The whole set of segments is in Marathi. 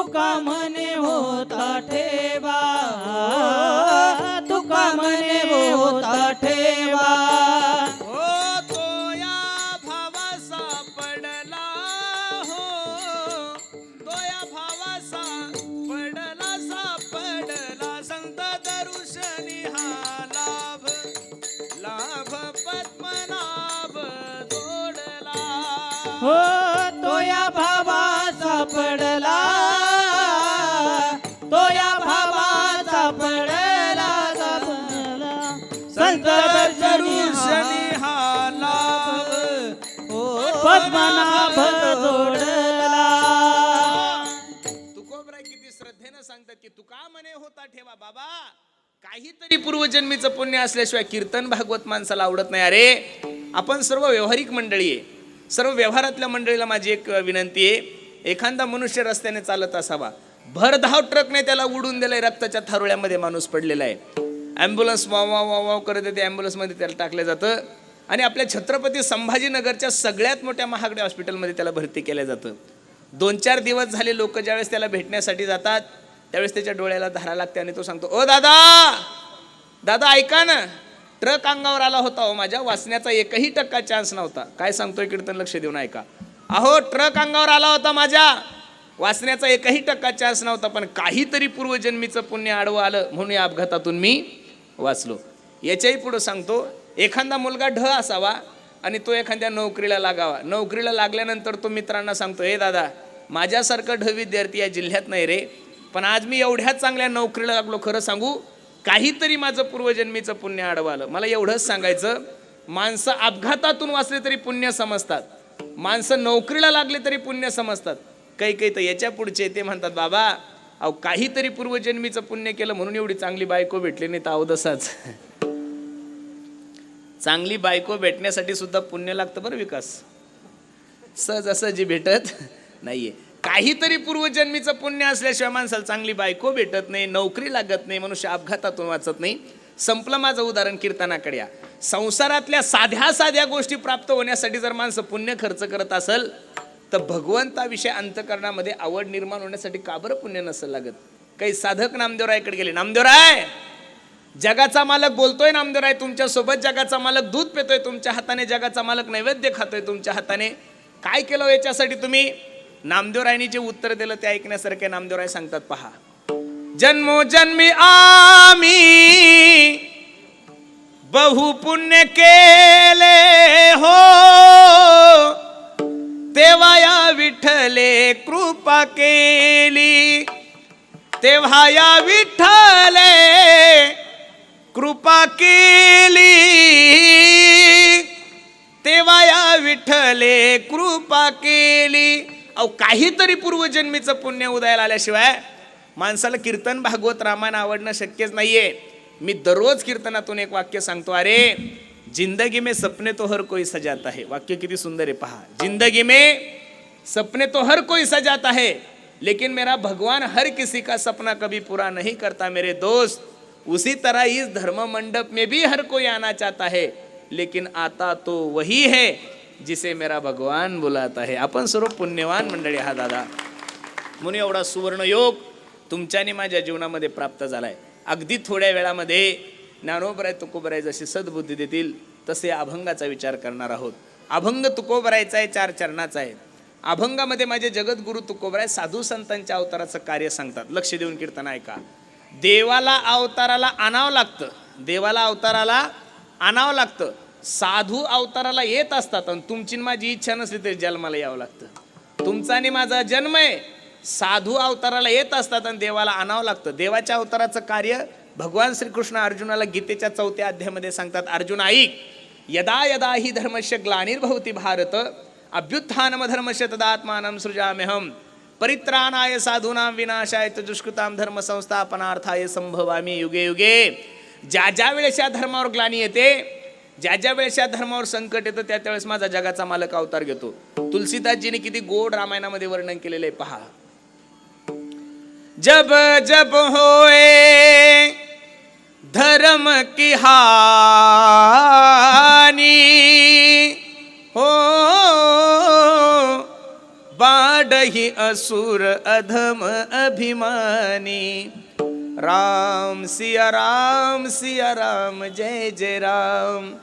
तुका म्हणे होता ठेवा. तुका म्हणे होता ठेवा. हो तो या भावासा पडला हो. तो या भावासा पडला सापडला. संत दरुशनी हा लाभ लाभ पद्मनाभ जोडला. हो या काहीतरी पूर्वजन्मीचं पुण्य असल्याशिवाय कीर्तन भागवत माणसाला आवडत नाही. अरे आपण सर्व व्यवहारिक मंडळी आहे. सर्व व्यवहारातल्या मंडळीला माझी एक विनंती आहे. एखादा मनुष्य रस्त्याने चालत असावा. भरधाव ट्रकने त्याला उडून दिलंय रक्ताच्या थारोळ्यामध्ये माणूस पडलेला आहे. ॲम्ब्युलन्स वाव वाव वाव वाव करत ते ॲम्ब्युलन्समध्ये त्याला टाकलं जातं. आणि आपल्या छत्रपती संभाजीनगरच्या सगळ्यात मोठ्या महागड्या हॉस्पिटलमध्ये त्याला भरती केलं जातं. दोन चार दिवस झाले लोक ज्यावेळेस त्याला भेटण्यासाठी जातात त्यावेळेस त्याच्या डोळ्याला धारा लागते आणि तो सांगतो ओ दादा दादा ऐका ना ट्रक अंगावर आला होता हो माझ्या वाचण्याचा एकही टक्का चान्स नव्हता. काय सांगतोय कीर्तन? लक्ष देऊन ऐका. अहो ट्रक अंगावर आला होता माझ्या वाचण्याचा एकही टक्का चान्स नव्हता पण काहीतरी पूर्वजन्मीचं पुण्य आडवं आलं म्हणून या अपघातातून मी वाचलो. याच्याही पुढं सांगतो एखादा मुलगा ढ असावा आणि तो एखाद्या नोकरीला लागावा. नोकरीला लागल्यानंतर तो मित्रांना सांगतो हे दादा माझ्यासारखं ढ विद्यार्थी या जिल्ह्यात नाही रे. पण आज मी एवढ्या चांगल्या नोकरीला लागलो खरं सांगू. काहीतरी माझं पूर्वजन्मीचं पुण्य आडवं आलं मला एवढंच सांगायचं माणसं अपघातातून वाचले तरी पुण्य समजतात. माणसं नोकरीला लागले तरी पुण्य समजतात. काही काही तर याच्या पुढचे ते म्हणतात बाबा अहो काहीतरी पूर्वजन्मीचं पुण्य केलं म्हणून एवढी चांगली बायको भेटली नाही तर अवदसाच. चांगली बायको भेटण्यासाठी सुद्धा पुण्य लागतं बरं विकास. सहज असं जी भेटत नाहीये. काहीतरी पूर्वजन्मीचं पुण्य असल्याशिवाय माणसाला चांगली बायको भेटत नाही नोकरी लागत नाही मनुष्य अपघातातून वाचत नाही. संपलं माझं उदाहरण कीर्तनाकडे या. संसारातल्या साध्या साध्या गोष्टी प्राप्त होण्यासाठी जर माणसं पुण्य खर्च करत असेल तर भगवंताविषयी अंतकरणामध्ये आवड निर्माण होण्यासाठी का बरं पुण्य नसेल लागत? काही साधक नामदेवरायकडे गेले नामदेवराय जगाचा मालक बोलतोय नामदेवराय तुमच्यासोबत जगाचा मालक दूध पितोय तुमच्या हाताने जगाचा मालक नैवेद्य खातोय तुमच्या हाताने. काय केलं याच्यासाठी तुम्ही? नामदेवरायनी जे उत्तर दिलं ते ऐकण्यासारखे नामदेवराय सांगतात पहा. जन्मोजन्मी आम्ही बहु पुण्य केले हो. तेव्हा या विठ्ठले कृपा केली. तेव्हा या विठ्ठले कृपा केली. तेव्हा या विठ्ठले कृपा केली. अहो काहीतरी पूर्वजन्मीचं पुण्य उदयाला आल्याशिवाय माणसाला कीर्तन भागवत रामायण आवडणं शक्यच नाहीये. मी दररोज कीर्तनातून एक वाक्य सांगतो अरे जिंदगी में सपने तो हर कोई सजाता है. वाक्य किती सुंदर आहे पहा. जिंदगी में सपने तो हर कोई सजाता है लेकिन मेरा भगवान हर किसी का सपना कभी पूरा नहीं करता मेरे दोस्त। उसी तरह इस धर्म मंडप में भी हर कोई आना चाहता है लेकिन आता तो वही है। जिसे मेरा भगवान बोलात आहे आपण सर्व पुण्यवान मंडळी हा दादा. म्हणून एवढा सुवर्ण योग तुमच्याने माझ्या जीवनामध्ये प्राप्त झालाय. अगदी थोड्या वेळामध्ये ज्ञानोबराय तुकोबराय जशी सद्बुद्धी देतील तसे अभंगाचा विचार करणार आहोत. अभंग तुकोबरायचा आहे चार चरणाचा आहे अभंगामध्ये माझे जगद्गुरु तुकोबराय साधू संतांच्या अवताराचं कार्य सांगतात. लक्ष देऊन कीर्तन ऐका. देवाला अवताराला आणावं लागतं. देवाला अवताराला आणावं लागतं. साधू अवताराला येत असतात आणि तुमची न माझी इच्छा नसली तरी जन्माला यावं लागतं. तुमचा आणि माझा जन्म आहे. साधू अवताराला येत असतात आणि देवाला आणावं लागतं. देवाच्या अवताराचं कार्य भगवान श्रीकृष्ण अर्जुनाला गीतेच्या चौथ्या अध्यायामध्ये सांगतात अर्जुन ऐक. यदा यदा ही धर्मस्य ग्लानिर्भवती भारत. अभ्युत्थानम धर्मश तदात्मानं सृजाम्यहम परित्राणाय साधूनां विनाशाय च दुष्कृतां धर्म संस्थापनार्थाय संभवामी युगे युगे. ज्या ज्या वेळेस या धर्मावर ग्लानी येते ज्या ज्या वेळेस या धर्मावर संकट येतं त्या त्यावेळेस माझा जगाचा मालक अवतार घेतो. तुलसीदासजीने किती गोड रामायणामध्ये वर्णन केलेलं आहे पहा. जब जब होए धर्म की हानी हो बाडही असुर अधम अभिमानी। राम सिया राम सिया राम जय जय राम।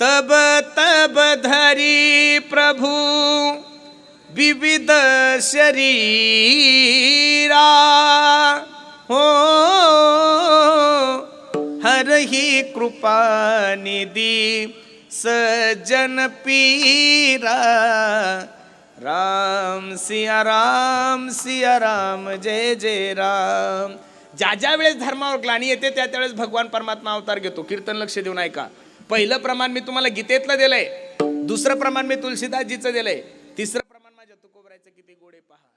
तब तब धरी प्रभु विविध शरीरा। हो हर ही कृपा निधि सजन पीरा। राम सिया राम सिया राम जय जय राम। ज्या ज्या वेळेस धर्मावर ग्लानी येते त्या त्यावेळेस भगवान परमात्मा अवतार घेतो. कीर्तन लक्ष देऊन ऐका. पहिलं प्रमाण मी तुम्हाला गीतेतलं दिलंय. दुसरं प्रमाण मी तुलसीदासजीचं दिलंय. तिसरं प्रमाण माझ्या तुकोबरायचं किती गोडे पहा.